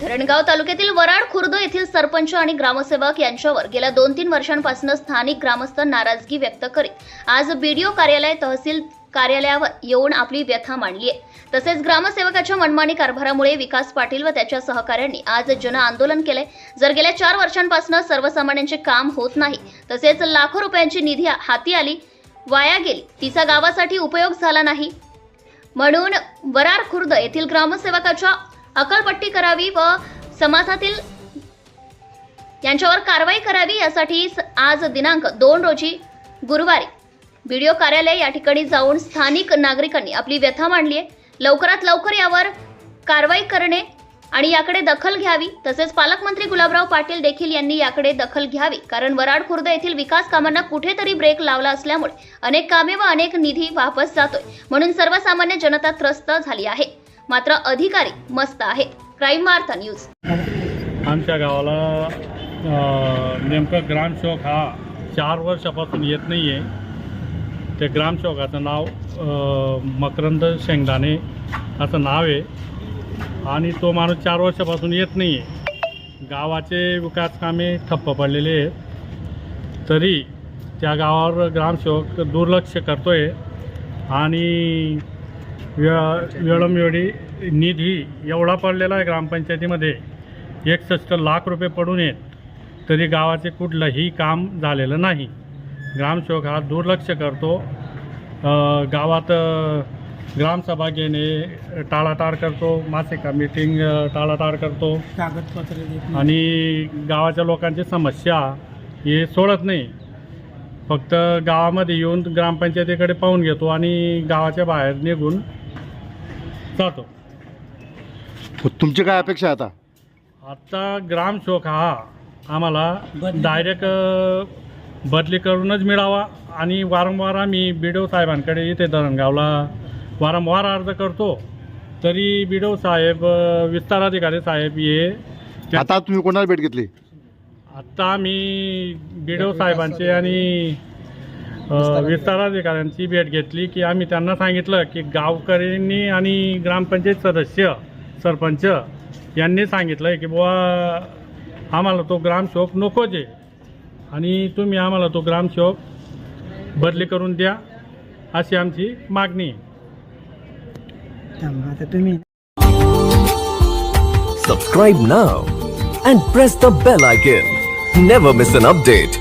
धरणगाव तालुक्यातील वराड खुर्द येथील सरपंच आणि ग्रामसेवक यांच्यावर गेल्या दोन तीन वर्षांपासून स्थानिक ग्रामस्थ नाराजगी व्यक्त करीत आज बीडीओ कार्यालय तहसील कार्यालयावर येऊन आपली व्यथा मांडली आहे तसेच ग्रामसेवकाच्या मनमानी कारभारामुळे विकास पाटील व त्याच्या सहकाऱ्यांनी आज जन आंदोलन केले जर गेल्या चार वर्षांपासून सर्वसामान्यांचे काम होत नाही तसेच लाखो रुपयांची निधी हाती आली वाया गेली तिचा गावासाठी उपयोग झाला नाही. म्हणून वरार खुर्द येथील ग्रामसेवकाच्या अकलपट्टी करावी व समाजातील यांच्यावर कारवाई करावी यासाठी स- आज दिनांक दोन रोजी गुरुवारी बीडीओ कार्यालय या ठिकाणी जाऊन स्थानिक नागरिकांनी आपली व्यथा मांडली आहे. लवकरात लवकर यावर कारवाई करणे आणि याकडे दखल घ्यावी. तसेच पालकमंत्री गुलाबराव पाटील देखील यांनी याकडे दखल घ्यावी. कारण वराड खुर्द येथील विकास कामांना कुठेतरी ब्रेक लावला असल्यामुळे अनेक कामे व अनेक निधी वापस जातोय. म्हणून सर्वसामान्य जनता त्रस्त झाली आहे. मात्र अधिकारी मस्त आहेत. क्राईम वार्ता न्यूज. आमच्या गावाला नेमकं ग्रामसेवक हा चार वर्षापासून येत नाही आहे ते ग्रामसेवकाचं नाव मकरंद शेंगदाणे असं नाव आहे. आणि तो माणूस चार वर्षापासून येत नाही आहे गावाचे विकास कामे ठप्प पडलेले आहेत. तरी त्या गावावर ग्रामसेवक दुर्लक्ष करतो आहे आणि वे वेळोवेळी निधी एवढा पडलेला आहे ग्रामपंचायतीमध्ये. एकसष्ट लाख रुपये पडून येत तरी गावाचे कुठलंही काम झालेलं नाही. ग्रामसेवक हा दुर्लक्ष करतो. गावात ग्रामसभा घेणे टाळाटाळ करतो मासिका मीटिंग टाळाटाळ करतो. कागदपत्र. आणि गावाच्या लोकांची समस्या हे सोडत नाही. फक्त गावामध्ये येऊन ग्रामपंचायतीकडे पाहून घेतो आणि गावाच्या बाहेर निघून जातो. तुमची काय अपेक्षा आहे आता? आता ग्रामसेवक हा आम्हाला. डायरेक्ट बदली करूनच मिळावा आणि वारंवार आम्ही बिडो साहेबांकडे इथे धरणगावला वारंवार अर्ज करतो. तरी बिडो साहेब अ, विस्तार अधिकारी साहेब हे आता तुम्ही कोणाला भेट घेतली? आत्ता आम्ही बिडो साहेबांची आणि अ, विस्तार अधिकाऱ्यांची भेट घेतली की आम्ही त्यांना सांगितलं की गावकऱ्यांनी आणि ग्रामपंचायत सदस्य सरपंच यांनी सांगितलं की बुवा आम्हाला तो ग्रामसेवक नकोच आहे आणि तुम्ही आम्हाला तो ग्रामसेवक बदली करून द्या अशी आमची मागणी आहे थांबा, आता तुम्ही subscribe now and press the bell icon. Never miss an update.